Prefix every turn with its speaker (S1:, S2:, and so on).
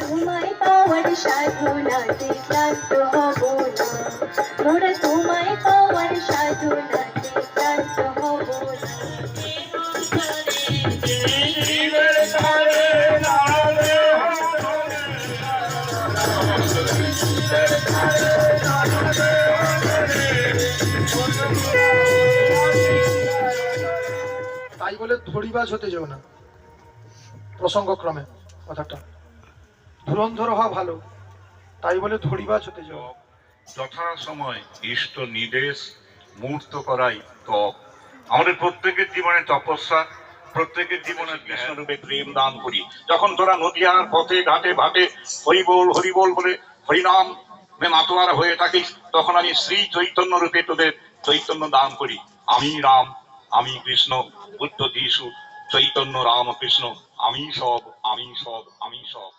S1: তোমায় পাওয়ার সাধনাতে ক্লান্ত হব না তোমায় পাওয়ার সাধনাতে ক্লান্ত
S2: তাই বলে ধরিবাজ হতে না। প্রসঙ্গক্রমে কথাটা। ধুরন্ধর হওয়া ভালো, তাই বলে ধরিবাজ হতে
S3: যথা সময়, ইষ্ট নির্দেশ মূর্ত করাই তপ। আমাদের প্রত্যেকের জীবনে তপস্যা, প্রত্যেকের জীবনে কৃষ্ণরূপে প্রেম দান করি। যখন তোরা নদিয়ার পথে, ঘাটে, ভাটে, হরিবোল হরিবোল বলে হরিনাম মাতোয়ার হয়ে থাকি, তখন আমি শ্রী চৈতন্য রূপে তোদের চৈতন্য দান করি। আমি রাম, আমি কৃষ্ণ, বুদ্ধ, যিশু, চৈতন্য রাম কৃষ্ণ আমি সব আমি সব আমি সব।